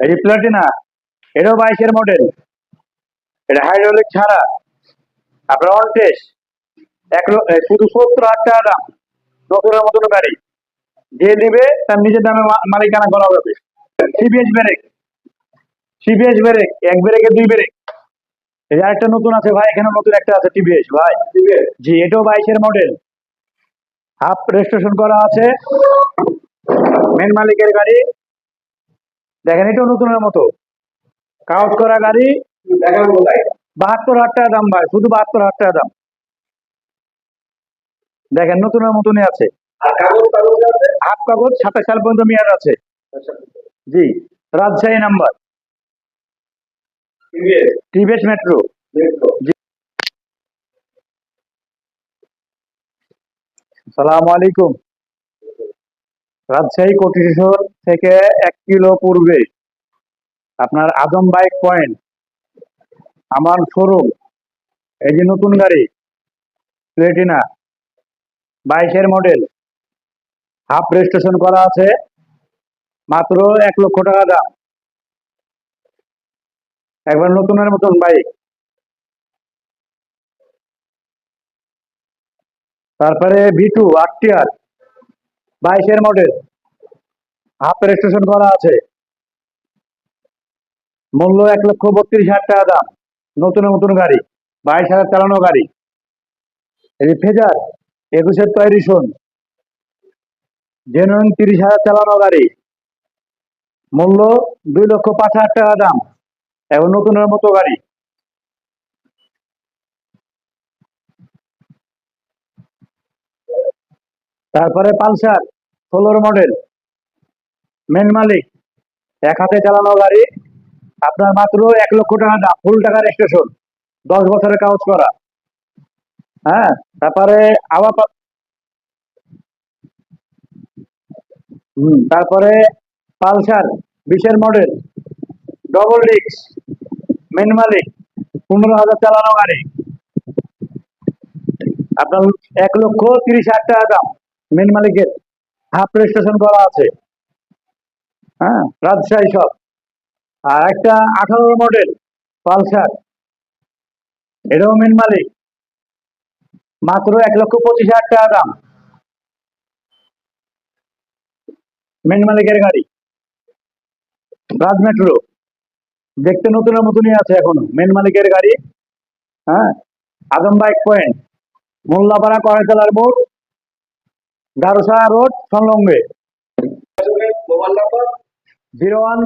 এই যে প্লাটিনা এটাও বাইশের মডেল এটা হাইড্রোলিক ছাড়া। আপনার অন টেস্ট এক শুধু সত্তর হাজার টাকা দাম। নতুনের মতন গাড়ি। যে নিবে তার নিজের দামে মালিকানা করা হবে। সিবিএস ব্রেক সিবিএস ব্রেক এক ব্রেকে দুই ব্রেক এই আরেকটা নতুন আছে ভাই এখানে নতুন একটা আছে টিভিএস ভাই। জি এটাও বাইশের মডেল হাফ রেজিস্ট্রেশন করা আছে। মেন মালিকের গাড়ি। দেখেন এটাও নতুনের মতো। কাউচ করা গাড়ি বাহাত্তর হাজার টাকা দাম ভাই শুধু বাহাত্তর হাজার টাকা দাম। দেখেন নতুনের মতনই আছে। হাফ কাগজ সাতাশ সাল পর্যন্ত মেয়াদ আছে। জি রাজশাহী নাম্বার। টিভিএস। মেট্রো। সালাম আলাইকুম। রাজশাহী কোটিশ্বর থেকে এক কিলো পূর্বে। আপনার আদম বাইক পয়েন্ট আমার শোরুম, এই যে নতুন গাড়ি, প্লেটিনা, বাইশের মডেল, হাফ রেজিস্ট্রেশন করা আছে, মাত্র এক লক্ষ টাকা দাম। একবার নতুনের মতন বাইক। তারপরে ভি টু আরটিআর বাইশের মডেল। হাফ রেজিস্ট্রেশন করা আছে। মূল্য এক লক্ষ বত্রিশ হাজার টাকা দাম। নতুন নতুন গাড়ি, বাইশ হাজার চালানো গাড়ি। ফেজার, একুশের তৈরি শোন। জেনুইন তিরিশ হাজার চালানো গাড়ি। মূল্য দুই লক্ষ পাঁচ হাজার টাকা দাম। এবং নতুনের মতো গাড়ি। তারপরে পালসার, ষোলোর মডেল মেন মালিক, এক হাতে চালানো গাড়ি, আপনার মাত্র এক লক্ষ টাকা দাম, ফুল টাকার স্টেশন দশ বছরের কাগজ করা। হ্যাঁ তারপরে আবার হুম, তারপরে পালসার, বিশের মডেল ডবল ডিক্স মেন মালিক, পনেরো হাজার চালানো গাড়ি। আপনার এক লক্ষ তিরিশ হাজার টাকা দাম মেন মালিকের হাফ রেজিস্ট্রেশন করা আছে। হ্যাঁ রাজশাহী সব। আর একটা আঠারো মডেল পালসার। এটাও মেন মালিক। মাত্র এক লক্ষ পঁচিশ হাজার টাকা দাম। মেন মালিকের গাড়ি। রাজ মেট্রো দেখতে নতুনের মতনই আছে এখনও। মেন মালিকের গাড়ি। হ্যাঁ আদম বাইক পয়েন্ট মোল্লাপাড়া কয়েকতলার মোড়। গারোসা রোড, সংলগ্নে। Zero one